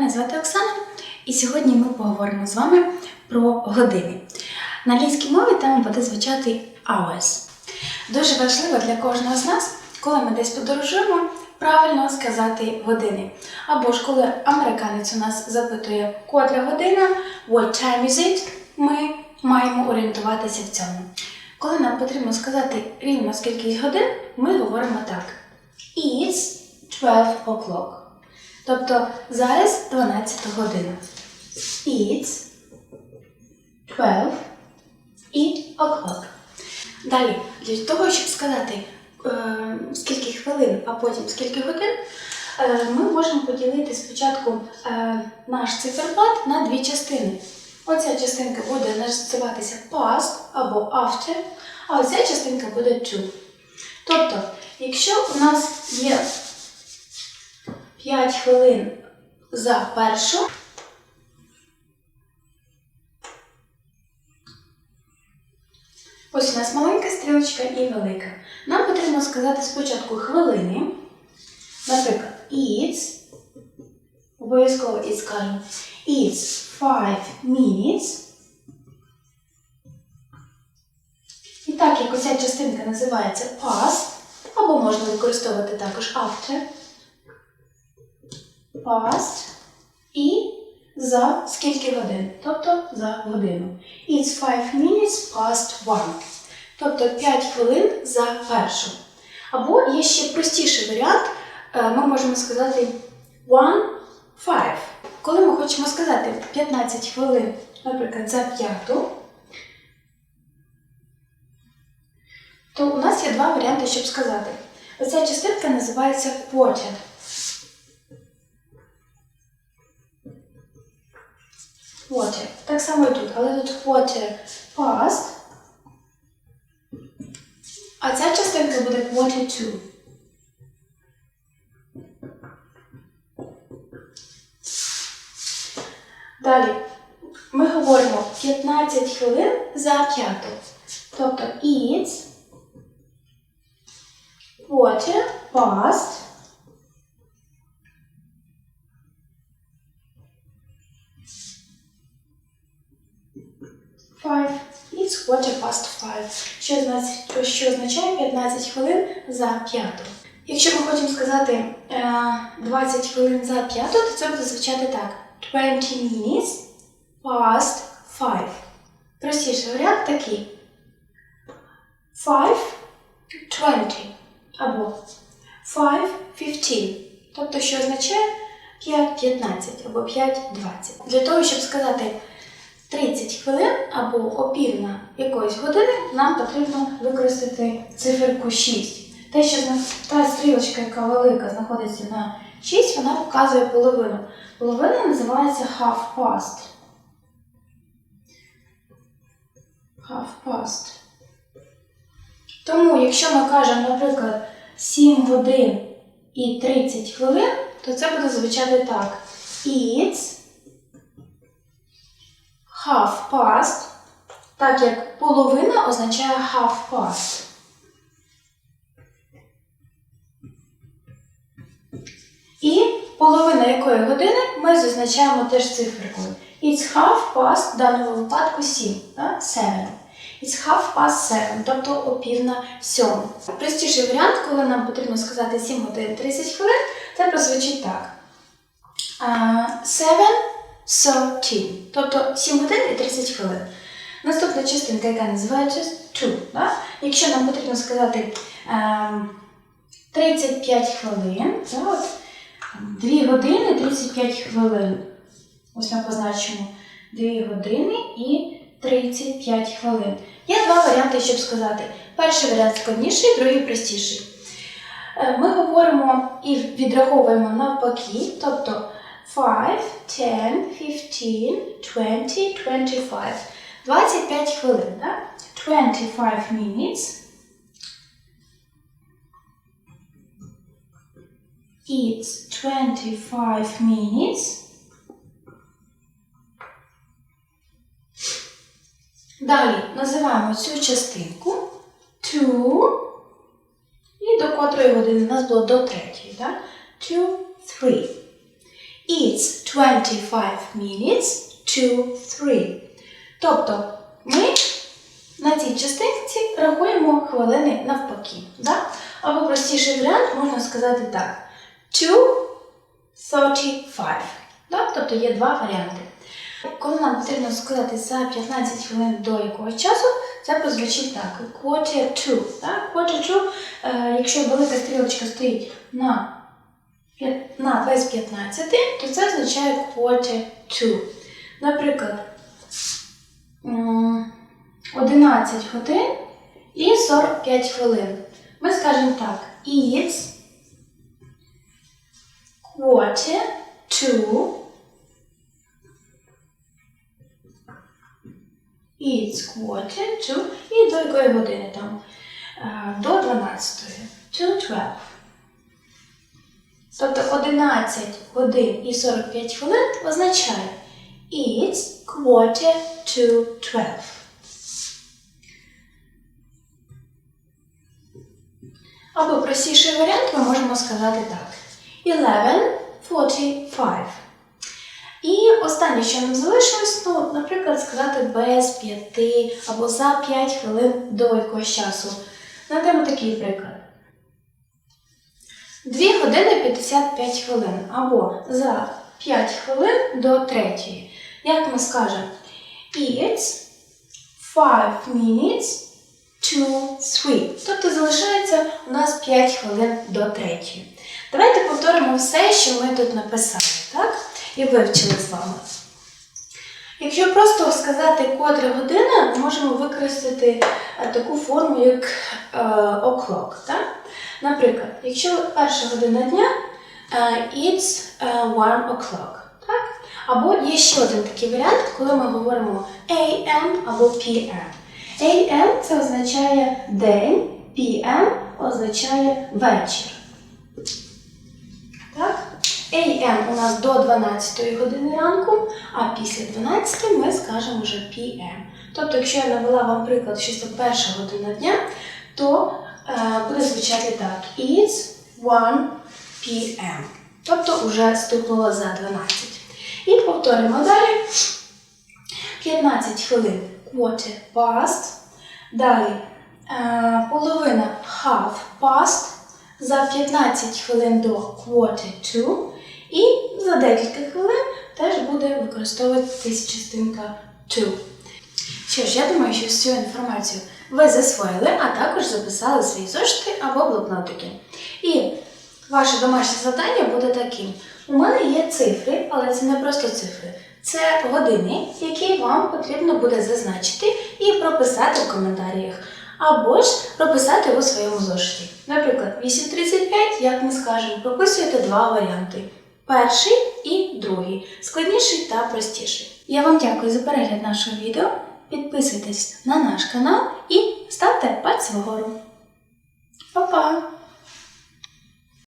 Мене звати Оксана, і сьогодні ми поговоримо з вами про години. На англійській мові тема буде звучати hours. Дуже важливо для кожного з нас, коли ми десь подорожуємо, правильно сказати години. Або ж коли американець у нас запитує котра година, what time is it, ми маємо орієнтуватися в цьому. Коли нам потрібно сказати рівно скільки годин, ми говоримо так. It's 12 o'clock. Тобто зараз 12 година. It's 12 і o'clock. Далі, для того, щоб сказати е, скільки хвилин, а потім скільки годин, е, ми можемо поділити спочатку е, наш циферблат на дві частини. Оця частинка буде називатися past або after, а оця частинка буде to. Тобто, якщо у нас є 5 хвилин за першу. Ось у нас маленька стрілочка і велика. Нам потрібно сказати спочатку хвилини. Наприклад, it's, обов'язково і скажемо, it's 5 minutes. І так як оця частинка називається past, або можна використовувати також after, past і за скільки годин, тобто за годину. It's 5 minutes past one. Тобто 5 хвилин за першу. Або є ще простіший варіант, е, ми можемо сказати one five. Коли ми хочемо сказати 15 хвилин, наприклад, за п'яту, то у нас є два варіанти, щоб сказати. Оця частинка називається quarter. Water. Так само і тут, але тут water past. А ця частинка буде water to. Далі ми говоримо 15 хвилин за п'яту. Тобто it's water past quarter past five. Що, що означає 15 хвилин за п'яту. Якщо ми хочемо сказати е, 20 хвилин за п'яту, то це буде звучати так. 20 minutes past five. Простіший варіант такий. 5 20 або 5 15. Тобто, що означає 5 15 або 5 20. Для того, щоб сказати 30 хвилин або опівна якоїсь години нам потрібно використати циферку 6. Те, що та стрілочка, яка велика, знаходиться на 6, вона показує половину. Половина називається half past. Half past. Тому, якщо ми кажемо, наприклад, 7 годин і 30 хвилин, то це буде звучати так. It's half past, так як половина означає half past. І половина якої години ми зазначаємо теж циферкою. It's half past в даному випадку 7, да? 7. It's half past 7, тобто опівна сьому. Простіший варіант, коли нам потрібно сказати 7 годин 30 хвилин, це прозвучить так. А, 7 13, тобто 7 годин і 30 хвилин. Наступна частинка, яка називається to. Да? Якщо нам потрібно сказати ем, 35 хвилин, да, от, 2 години 35 хвилин. Ось ми позначимо 2 години і 35 хвилин. Є два варіанти, щоб сказати. Перший варіант складніший, другий простіший. Е, Ми говоримо і відраховуємо навпаки, тобто 5, 10, 15, 20, 25. 25 хвилин, так? 25 minutes. It's 25 minutes. Далі називаємо цю частинку to. І до котрої години у нас було до третьої, так? To, three. It's 25 minutes to 3. Тобто ми на цій частинці рахуємо хвилини навпаки. Да? Або простіший варіант можна сказати так. To 35. Да? Тобто є два варіанти. Коли нам потрібно сказати за 15 хвилин до якогось часу, це прозвучить так: quarter to. Так? Quarter to, е, якщо велика стрілочка стоїть на, на без 15, то це означає quarter to. Наприклад, 11 годин і 45 хвилин. Ми скажемо так: It's quarter to It's quarter to і до якої години там? Е, До 12. To 12. Тобто 11 годин і 45 хвилин означає It's quarter to 12. Або простіший варіант ми можемо сказати так. 11.45. І останнє, що нам залишилось, ну, наприклад, сказати без 5 або за 5 хвилин до якогось часу. Надаємо такий приклад. 2 години 55 хвилин або за 5 хвилин до 3. Як ми скажемо? It's 5 minutes to 3. Тобто залишається у нас 5 хвилин до 3. Давайте повторимо все, що ми тут написали, так? І вивчили з вами. Якщо просто сказати котра година, можемо використати е, таку форму, як е, o'clock. Наприклад, якщо перша година дня, е, it's one o'clock. Або є ще один такий варіант, коли ми говоримо AM або PM. AM це означає день, PM означає вечір. AM у нас до 12 години ранку, а після 12 ми скажемо вже PM. Тобто, якщо я навела вам приклад, що це перша година дня, то е, буде звучати так: It's 1 PM. Тобто вже стукнуло за 12. І повторимо далі. 15 хвилин quarter past. Далі е, половина half past. За 15 хвилин до quarter to. І за декілька хвилин теж буде використовуватися частинка to. Що ж, я думаю, що всю інформацію ви засвоїли, а також записали свої зошити або блокнотики. І ваше домашнє завдання буде таким. У мене є цифри, але це не просто цифри. Це години, які вам потрібно буде зазначити і прописати в коментарях. Або ж прописати у своєму зошиті. Наприклад, 8.35, як ми скажемо, прописуєте два варіанти: перший і другий, складніший та простіший. Я вам дякую за перегляд нашого відео. Підписуйтесь на наш канал і ставте пальці вгору. Па-па!